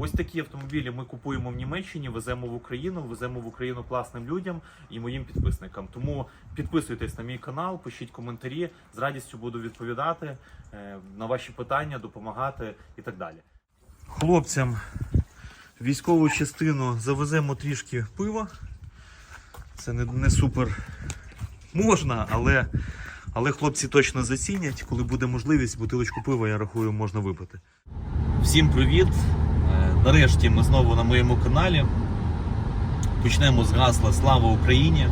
Ось такі автомобілі ми купуємо в Німеччині, веземо в Україну, веземо в Україну класним людям і моїм підписникам. Тому підписуйтесь на мій канал, пишіть коментарі. З радістю буду відповідати е, на ваші питання, допомагати і так далі. Хлопцям військову частину завеземо трішки пива. Це не, не супер можна, але, але хлопці точно зацінять. Коли буде можливість, бутилочку пива, я рахую, можна випити. Всім привіт! Е, Нарешті ми знову на моєму каналі. Почнемо з гасла Слава Україні!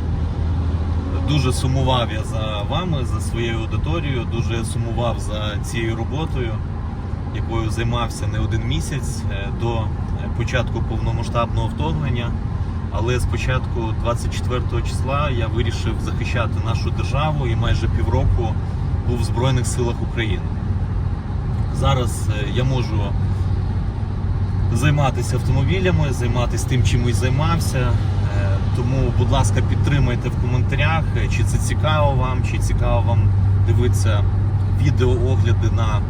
Дуже сумував я за вами, за своєю аудиторією, дуже сумував за цією роботою, якою займався не один місяць е, до е, початку повномасштабного вторгнення. Але спочатку 24 числа я вирішив захищати нашу державу і майже півроку був в Збройних силах України. Зараз я можу займатися автомобілями, займатися тим, чим і займався. Е, Тому, будь ласка, підтримайте в коментарях, е, чи це цікаво вам, чи цікаво вам дивитися відеоогляди на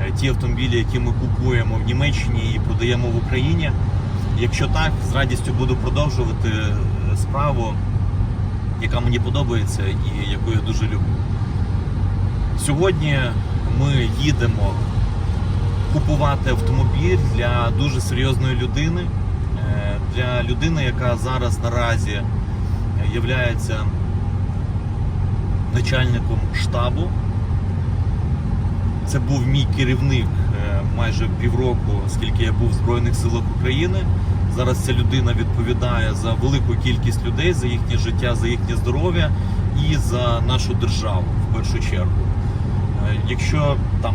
е, ті автомобілі, які ми купуємо в Німеччині і продаємо в Україні. Якщо так, з радістю буду продовжувати справу, яка мені подобається і яку я дуже люблю. Сьогодні ми їдемо купувати автомобіль для дуже серйозної людини, е, для людини, яка зараз наразі є начальником штабу. Це був мій керівник е, майже півроку, скільки я був в Збройних силах України. Зараз ця людина відповідає за велику кількість людей, за їхнє життя, за їхнє здоров'я і за нашу державу в першу чергу. Е, Якщо там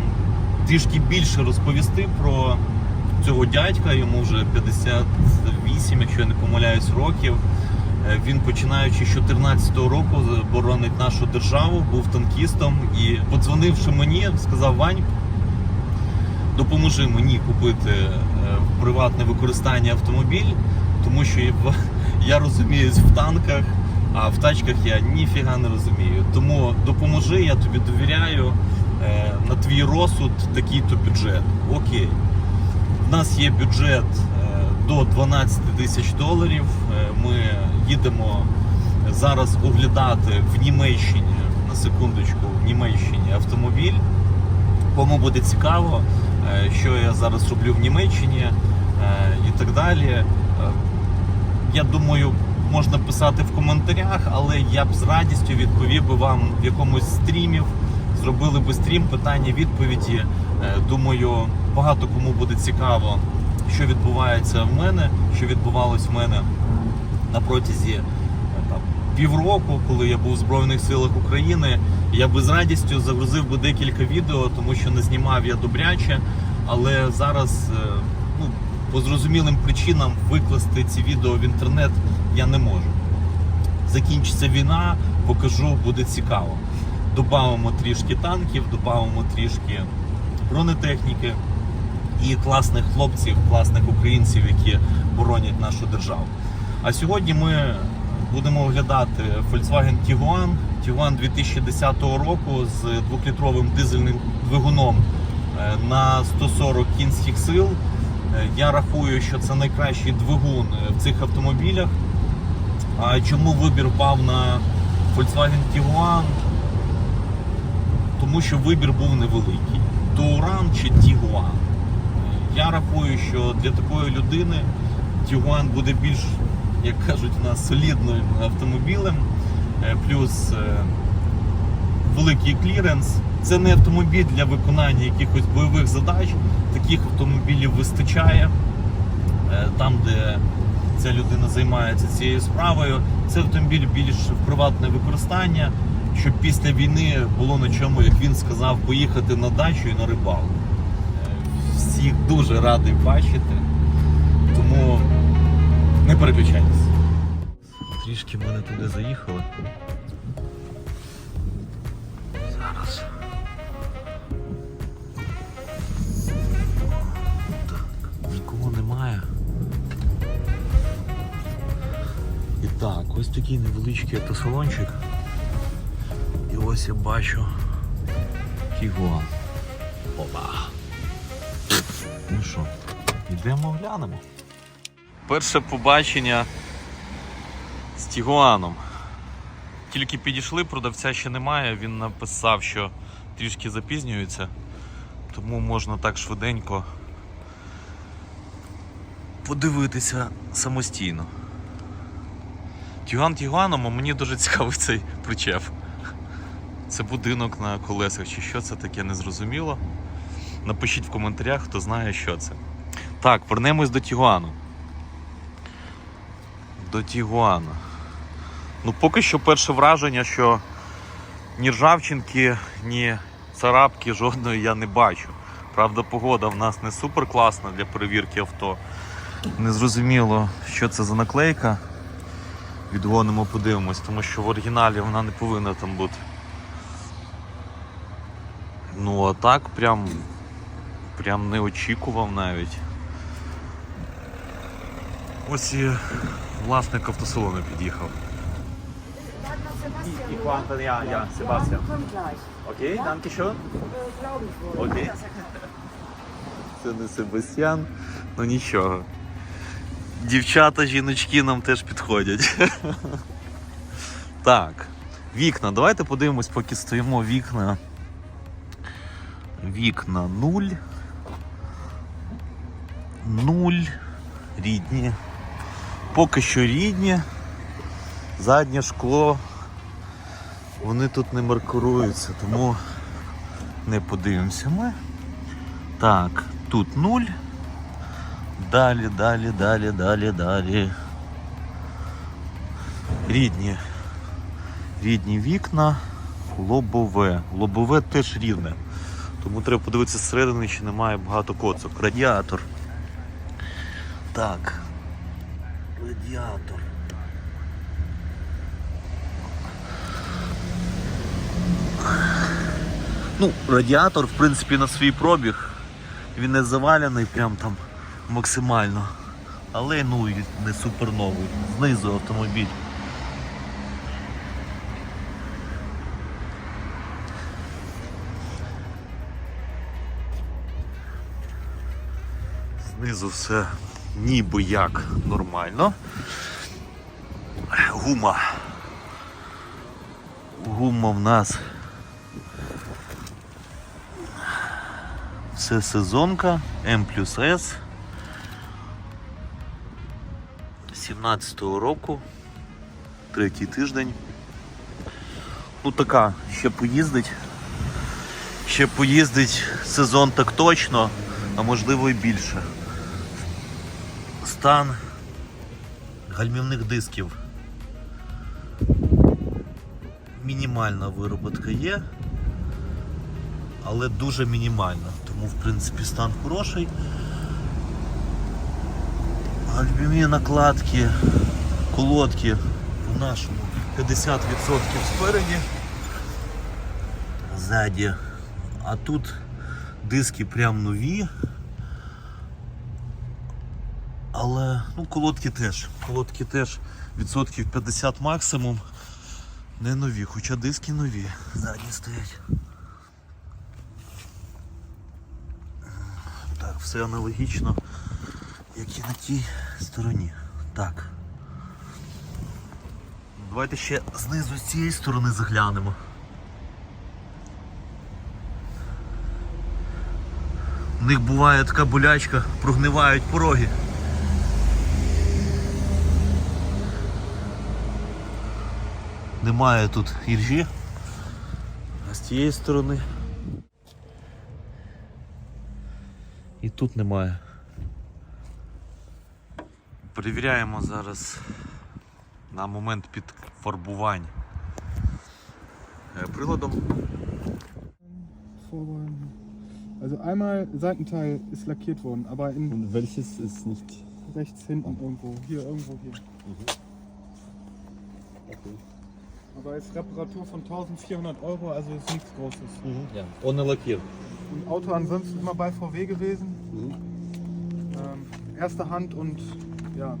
трішки більше розповісти про цього дядька, йому вже 58, якщо я не помиляюсь, років. Е, Він починаючи з 2014 року боронить нашу державу, був танкістом і, подзвонивши мені, сказав Вань, допоможи мені купити е, приватне використання автомобіль, тому що я розуміюсь в танках, а в тачках я ніфіга не розумію. Тому допоможи, я тобі довіряю. Е, На твій розсуд такий-то бюджет. Окей. У нас є бюджет е, до 12 тисяч доларів. Е, Ми їдемо зараз оглядати в Німеччині, на секундочку, в Німеччині автомобіль. Кому буде цікаво, що я зараз роблю в Німеччині і так далі. Я думаю, можна писати в коментарях, але я б з радістю відповів би вам в якомусь стрімів. Зробили би стрім, питання, відповіді. Е, Думаю, багато кому буде цікаво, що відбувається в мене, що відбувалось в мене на протязі е, там, півроку, коли я був в Збройних силах України. Я би з радістю загрузив би декілька відео, тому що не знімав я добряче. Але зараз е, ну, по зрозумілим причинам викласти ці відео в інтернет я не можу. Закінчиться війна, покажу, буде цікаво. Добавимо трішки танків, додамо трішки бронетехніки і класних хлопців, класних українців, які боронять нашу державу. А сьогодні ми будемо оглядати Volkswagen Tiguan, Tiguan 2010 року з двохлітровим дизельним двигуном е, на 140 кінських сил. Е, Я рахую, що це найкращий двигун е, в цих автомобілях. А чому вибір впав на Volkswagen Tiguan? Тому що вибір був невеликий. Touran чи Tiguan. Я рахую, що для такої людини Tiguan буде більш, як кажуть, у нас солідним автомобілем, Е, плюс е, великий кліренс. Це не автомобіль для виконання якихось бойових задач. Таких автомобілів вистачає Е, там, де ця людина займається цією справою. Це автомобіль більш в приватне використання, щоб після війни було на чому, як він сказав, поїхати на дачу і на рибалку. Всіх дуже радий бачити, тому не переключайтесь. Трішки ми не туди заїхали. Зараз. Так, нікого немає. І так, ось такий невеличкий автосалончик. Ось я бачу Тігуан. Опа. Ну що, Йдемо глянемо. Перше побачення з Тігуаном. Тільки підійшли, продавця ще немає. Він написав, що трішки запізнюється, тому можна так швиденько подивитися самостійно. Тігуан Тігуаном, а мені дуже цікавий цей причеп. Це будинок на колесах, чи що це таке, незрозуміло. Напишіть в коментарях, хто знає, що це. Так, вернемось до Тігуану. До Тігуана. Ну, поки що перше враження, що ні ржавчинки, ні царапки жодної я не бачу. Правда, погода в нас не супер класна для перевірки авто. Незрозуміло, що це за наклейка. Відгонимо, подивимось, тому що в оригіналі вона не повинна там бути. Ну, а так прям, прям не очікував навіть. Ось і власник автосалону під'їхав. Ich war Anton, ja, ja, Sebastian. Окей, danke schön. Okay. Це не Себастьян, ну нічого. Дівчата, жіночки нам теж підходять. Так, вікна. Давайте подивимось, поки стоїмо вікна. Вікна 0. 0. Рідні. Поки що рідні. Заднє шкло. Вони тут не маркуруються, тому не подивимося ми. Так, тут 0. Далі, далі, далі, далі, далі. Рідні. Рідні вікна. Лобове. Лобове теж рівне. Тому треба подивитися зсередини, чи немає багато коцок. Радіатор. Так. Радіатор. Ну, радіатор, в принципі, на свій пробіг. Він не завалений прям там максимально. Але ну не супер новий. Знизу автомобіль. Знизу все ніби як нормально. Гума. Гума в нас Це сезонка М плюс С 17-го року, третій тиждень. Ну така, ще поїздить. Ще поїздить сезон так точно, а можливо і більше. Стан гальмівних дисків. Мінімальна вироботка є але дуже мінімальна. Тому, в принципі, стан хороший. Альбімі накладки, колодки в нашому 50% спереді, ззаді. А тут диски прям нові. Але ну, колодки теж. Колодки теж відсотків 50 максимум. Не нові, хоча диски нові. Задні стоять. Так, все аналогічно, як і на тій стороні. Так. Давайте ще знизу з цієї сторони заглянемо. У них буває така болячка, прогнивають пороги. Немає тут іржі. А з цієї сторони І тут немає. Перевіряємо зараз на момент підфарбувань е, приладом. Also einmal Seitenteil ist lackiert worden, aber in Und welches ist nicht. rechts hinten irgendwo. Hier, irgendwo hier. Okay. Aber ist Reparatur von 1400 Euro, also ist nichts Großes. Ja. Ohne Лакір. Und Auto ansonsten immer bei VW gewesen. Mhm. Ähm, erste Hand und ja,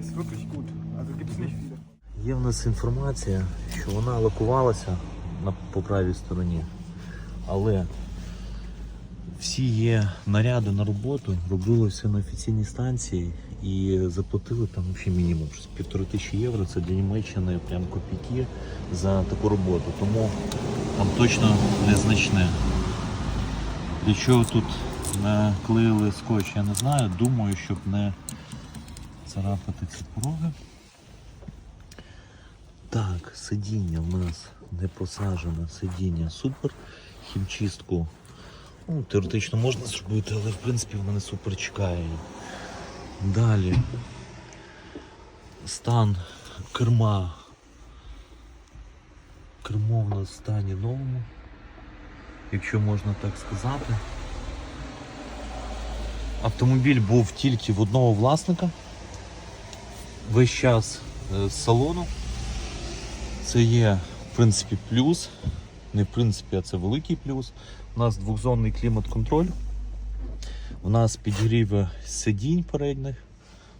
ist wirklich gut. Also gibt es nicht viele. Є в нас інформація, що вона лакувалася на, по правій стороні, але Всі є наряди на роботу, робили все на офіційній станції і заплатили там взагалі мінімум півтори тисячі євро. Це для Німеччини прям копійки за таку роботу. Тому там точно незначне. Для чого тут наклеїли скотч, я не знаю. Думаю, щоб не царапати ці пороги. Так, сидіння в нас не посажене, сидіння супер. Хімчистку ну, теоретично можна зробити, але в принципі вона не супер чекає. Далі. Стан керма. Кермо в нас в стані новому, якщо можна так сказати. Автомобіль був тільки в одного власника. Весь час е, з салону. Це є, в принципі, плюс. Не в принципі, а це великий плюс. У нас двохзонний клімат-контроль. У нас підігрів сидінь передніх.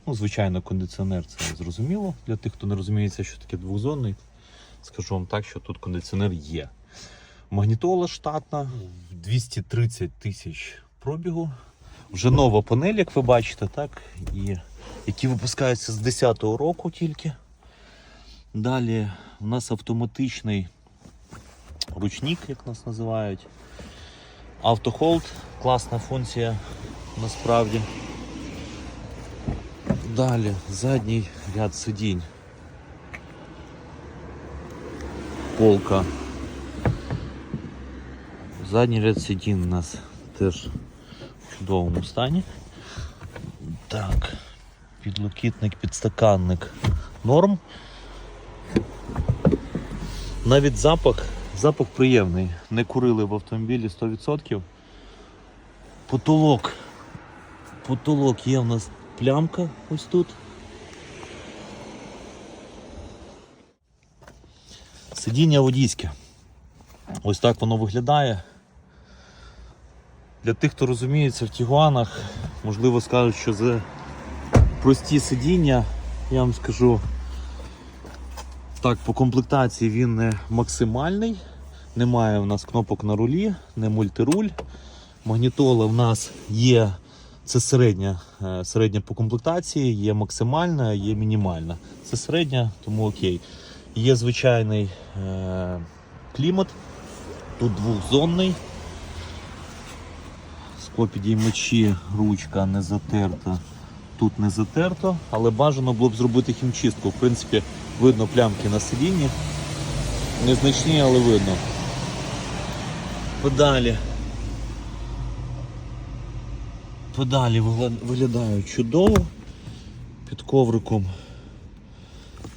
Ну, звичайно, кондиціонер це зрозуміло. Для тих, хто не розуміється, що таке двохзонний, скажу вам так, що тут кондиціонер є. Магнітола штатна, 230 тисяч пробігу. Вже нова панель, як ви бачите, так? І які випускаються з 10-го року тільки. Далі у нас автоматичний ручник, як нас називають. Автохолд, класна функція насправді. Далі задній ряд сидінь. Полка. Задній ряд сидінь у нас теж в чудовому стані. Так, підлокітник, підстаканник норм. Навіть запах, запах приємний. Не курили в автомобілі 100%. Потолок. Потолок є в нас плямка ось тут. Сидіння водійське. Ось так воно виглядає. Для тих, хто розуміється в Тігуанах, можливо скажуть, що за прості сидіння, я вам скажу, так, по комплектації він не максимальний. Немає в нас кнопок на рулі, не мультируль. Магнітола в нас є, це середня, е, середня по комплектації, є максимальна, є мінімальна. Це середня, тому окей. Є звичайний е, клімат, тут двохзонний. Склопідіймачі, ручка не затерта. Тут не затерто, але бажано було б зробити хімчистку. В принципі, видно плямки на сидінні. Незначні, але видно. Педалі. Педалі виглядають чудово. Під ковриком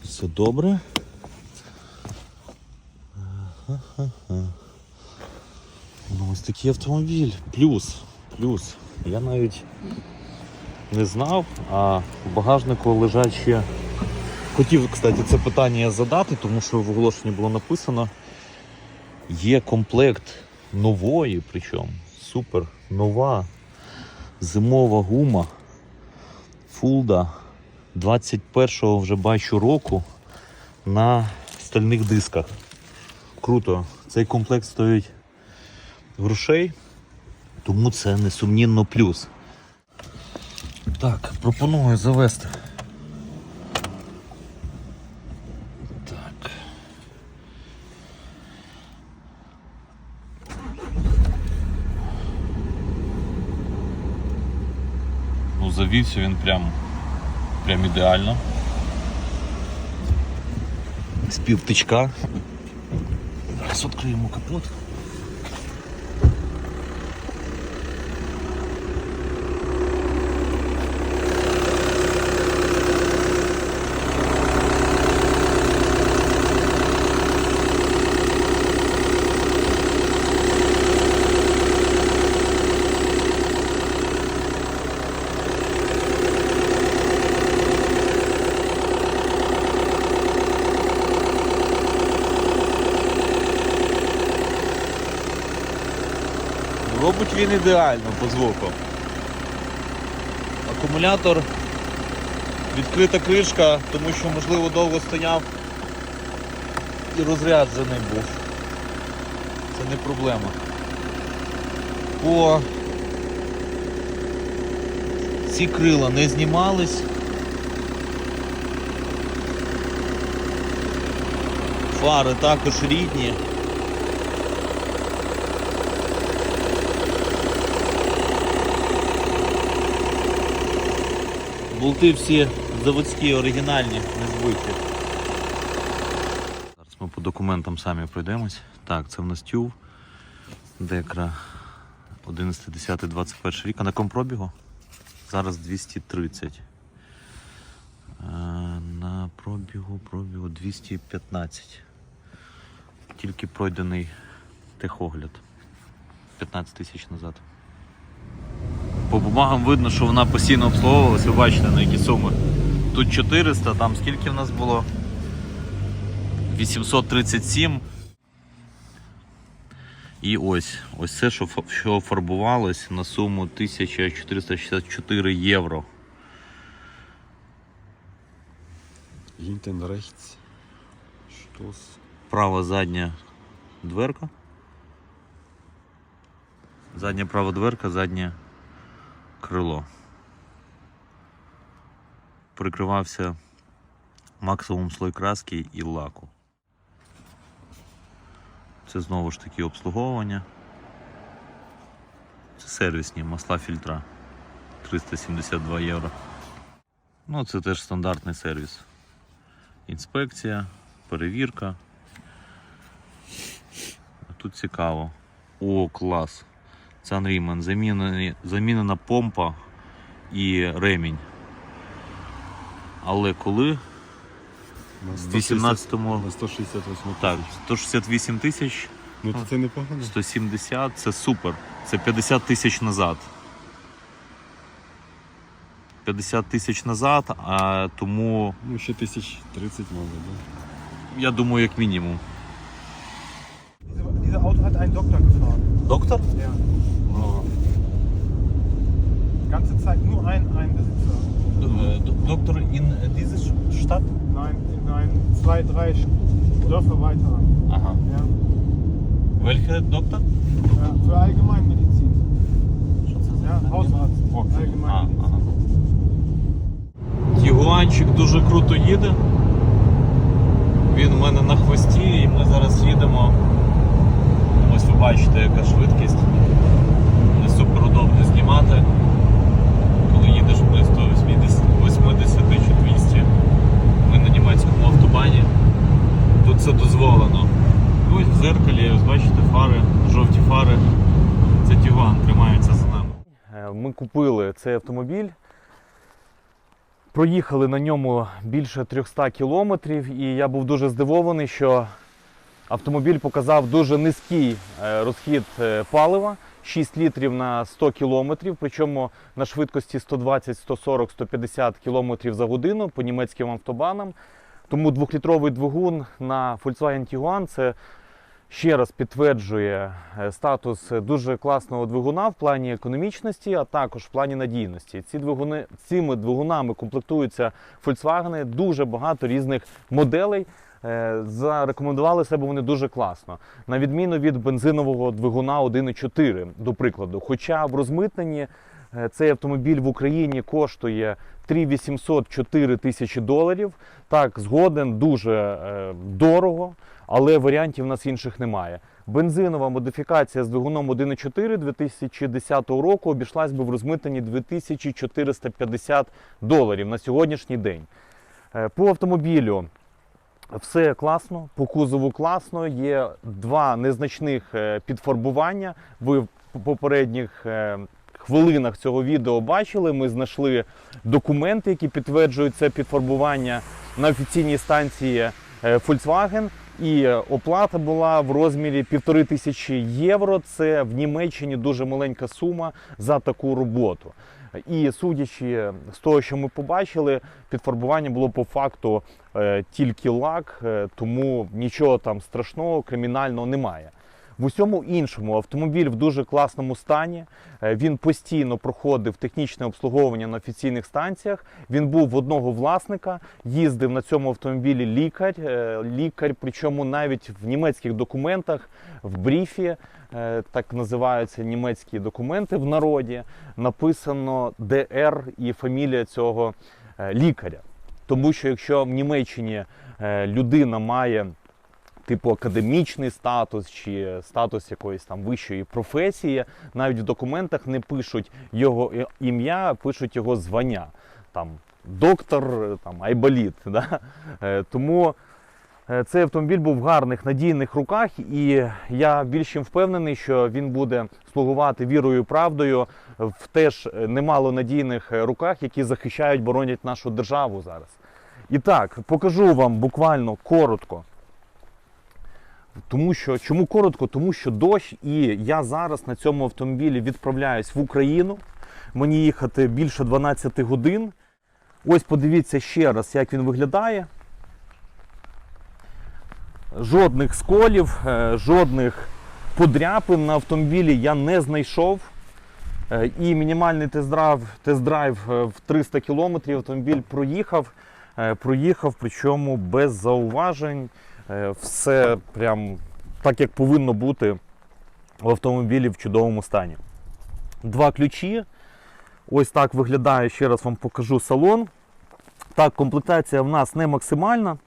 все добре. Ну, ось такий автомобіль. Плюс. Плюс. Я навіть не знав, а в багажнику лежать ще. Хотів, кстати, це питання задати, тому що в оголошенні було написано. Є комплект нової, причому супер нова зимова гума Фулда 21-го вже бачу року на стальних дисках. Круто. Цей комплект стоїть грошей, тому це несумнінно плюс. Так, пропоную завести. Так. Завівся він прям, прям ідеально. З півтичка. Зараз відкриємо капот. Він ідеально по звуку. Акумулятор, відкрита кришка, тому що можливо довго стояв і розряджений був. Це не проблема. По Ці крила не знімались. Фари також рідні. Болти всі заводські, оригінальні, не збиті. Зараз ми по документам самі пройдемось. Так, це в нас тюв. Декра 11.10.21 рік. А на якому пробігу? Зараз 230. Е, На пробігу, пробігу 215. Тільки пройдений техогляд. 15 тисяч назад. По бумагам видно, що вона постійно обслуговувалась, ви бачите на які суми. Тут 400, там скільки в нас було? 837. І ось, ось це, що, що фарбувалось на суму 1464 євро. Права задня дверка. Задня права дверка, заднє крило. Прикривався максимум слой краски і лаку. Це знову ж таки обслуговування. Це сервісні масла фільтра 372 євро. Ну, це теж стандартний сервіс. Інспекція, перевірка. Тут цікаво. О, клас. Це Ріман. Замінена, замінена помпа і ремінь. Але коли? На В 160 18-му. На 168 Так, тисяч. 168 тисяч, Ну то це непогано. 170 це супер. Це 50 тисяч назад. 50 тисяч назад, а тому Ну ще тисяч 30 може, да? я думаю, як мінімум. Diese, diese Auto hat einen Doktor gefahren. Доктор? Ja. Ganze Zeit nur ein, ein Besitzer. Доктор in dieses штат? Nein, nein, zwei, drei Dörfer weiter. Ага. Ja. Welcher доктор? ja für Allgemeinmedizin. Ja, Hausarzt. А, Allgemeinmedizin. ага. Тігуанчик дуже круто їде. Він у мене на хвості і ми зараз їдемо. Ось ви бачите, яка швидкість. Не супер удобно знімати. Коли їдеш близько 80, 80 чи 200. Ми на німецькому автобані. Це дозволено. Ось в зеркалі, бачите, фари, жовті фари. Це Тігуан тримається за нами. Е, Ми купили цей автомобіль. Проїхали на ньому більше 300 кілометрів, і я був дуже здивований, що автомобіль показав дуже низький е, розхід е, палива 6 літрів на 100 кілометрів, причому на швидкості 120, 140, 150 кілометрів за годину по німецьким автобанам. Тому двохлітровий двигун на Volkswagen Tiguan це ще раз підтверджує е, статус дуже класного двигуна в плані економічності, а також в плані надійності. Ці двигуни цими двигунами комплектуються Volkswagen, дуже багато різних моделей. Е, Зарекомендували себе вони дуже класно, на відміну від бензинового двигуна 1.4, до прикладу. Хоча в розмитненні е, цей автомобіль в Україні коштує 3800-4 тисячі доларів. Так, згоден, дуже е, дорого, але варіантів у нас інших немає. Бензинова модифікація з двигуном 1.4 2010 року обійшлась би в розмитненні 2450 доларів на сьогоднішній день. Е, По автомобілю все класно, по кузову класно. Є два незначних е, підфарбування. Ви в попередніх е, хвилинах цього відео бачили. Ми знайшли документи, які підтверджують це підфарбування на офіційній станції е, Volkswagen. І е, оплата була в розмірі півтори тисячі євро. Це в Німеччині дуже маленька сума за таку роботу. І судячи з того, що ми побачили, підфарбування було по факту е, тільки лак, тому нічого там страшного, кримінального немає. В усьому іншому автомобіль в дуже класному стані. Е, Він постійно проходив технічне обслуговування на офіційних станціях. Він був в одного власника, їздив на цьому автомобілі лікар. е, Лікар, причому навіть в німецьких документах в бріфі е, так називаються німецькі документи в народі, написано ДР і фамілія цього лікаря. Тому що якщо в Німеччині людина має типу академічний статус чи статус якоїсь там вищої професії, навіть в документах не пишуть його ім'я, пишуть його звання. Там доктор, там айболіт. Да? Е, Тому е, цей автомобіль був в гарних надійних руках, і я більш чим впевнений, що він буде слугувати вірою і правдою в теж е, немало надійних руках, які захищають, боронять нашу державу зараз. І так, покажу вам буквально коротко. Тому що чому коротко? Тому що дощ, і я зараз на цьому автомобілі відправляюсь в Україну. Мені їхати більше 12 годин. Ось подивіться ще раз, як він виглядає. Жодних сколів, е, жодних подряпин на автомобілі я не знайшов. Е, І мінімальний тест-драйв, тест-драйв е, в 300 км автомобіль проїхав. Е, Проїхав, причому без зауважень. Е, Все прям так, як повинно бути в автомобілі в чудовому стані. Два ключі. Ось так виглядає, ще раз вам покажу салон. Так, комплектація в нас не максимальна.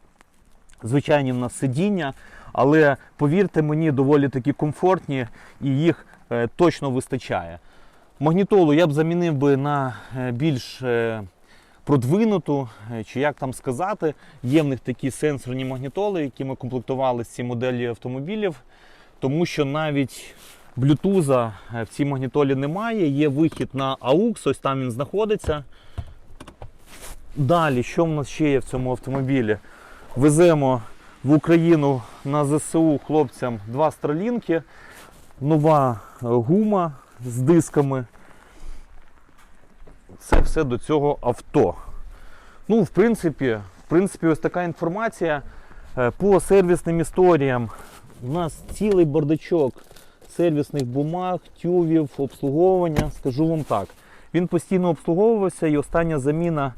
Звичайні в нас сидіння, але повірте мені, доволі такі комфортні і їх е, точно вистачає. Магнітолу я б замінив би на більш продвинуту, е, чи як там сказати. Є в них такі сенсорні магнітоли, які ми комплектували з ці моделі автомобілів, тому що навіть блютуза е, в цій магнітолі немає. Є вихід на AUX, ось там він знаходиться. Далі, що в нас ще є в цьому автомобілі? Веземо в Україну на ЗСУ хлопцям два стрелінки, нова е, гума з дисками. Це все до цього авто. Ну, в принципі, в принципі, ось така інформація Е, по сервісним історіям. У нас цілий бардачок сервісних бумаг, тювів, обслуговування. Скажу вам так. Він постійно обслуговувався і остання заміна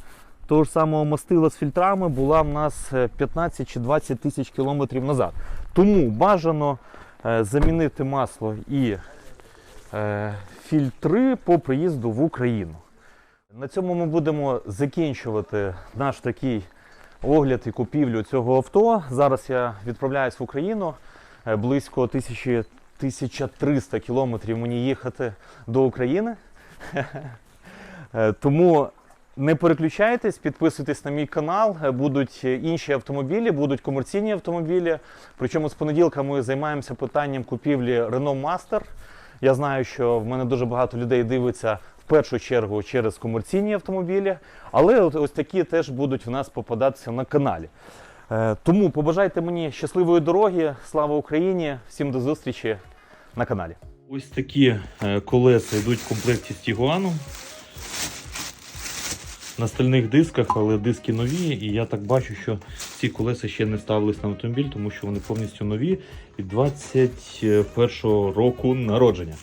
того ж самого мастила з фільтрами була в нас е, 15 чи 20 тисяч кілометрів назад. Тому бажано е, замінити масло і е, фільтри по приїзду в Україну. На цьому ми будемо закінчувати наш такий огляд і купівлю цього авто. Зараз я відправляюсь в Україну. Е, Близько 1000 1300 кілометрів мені їхати до України. Е, Тому не переключайтесь, підписуйтесь на мій канал. Е, Будуть інші автомобілі, будуть комерційні автомобілі. Причому з понеділка ми займаємося питанням купівлі Renault Master. Я знаю, що в мене дуже багато людей дивиться в першу чергу через комерційні автомобілі, але ось такі теж будуть в нас попадатися на каналі. Е, Тому побажайте мені щасливої дороги, слава Україні! Всім до зустрічі на каналі. Ось такі е, колеса йдуть в комплекті з Тігуаном. На стальних дисках, але диски нові, і я так бачу, що ці колеса ще не ставились на автомобіль, тому що вони повністю нові і 21-го року народження.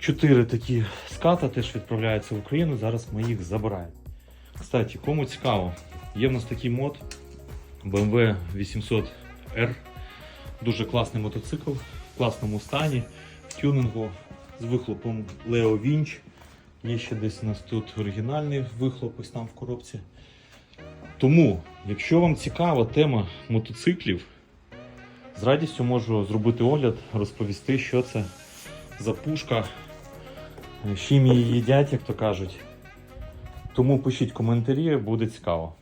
Чотири такі ската теж відправляються в Україну. Зараз ми їх забираємо. Кстати, кому цікаво, є в нас такий мод BMW 800R. Дуже класний мотоцикл, в класному стані, тюнингу з вихлопом Leo Winch. Є ще десь у нас тут оригінальний вихлоп, ось там в коробці. Тому, якщо вам цікава тема мотоциклів, з радістю можу зробити огляд, розповісти, що це за пушка, її їдять, як то кажуть. Тому пишіть коментарі, буде цікаво.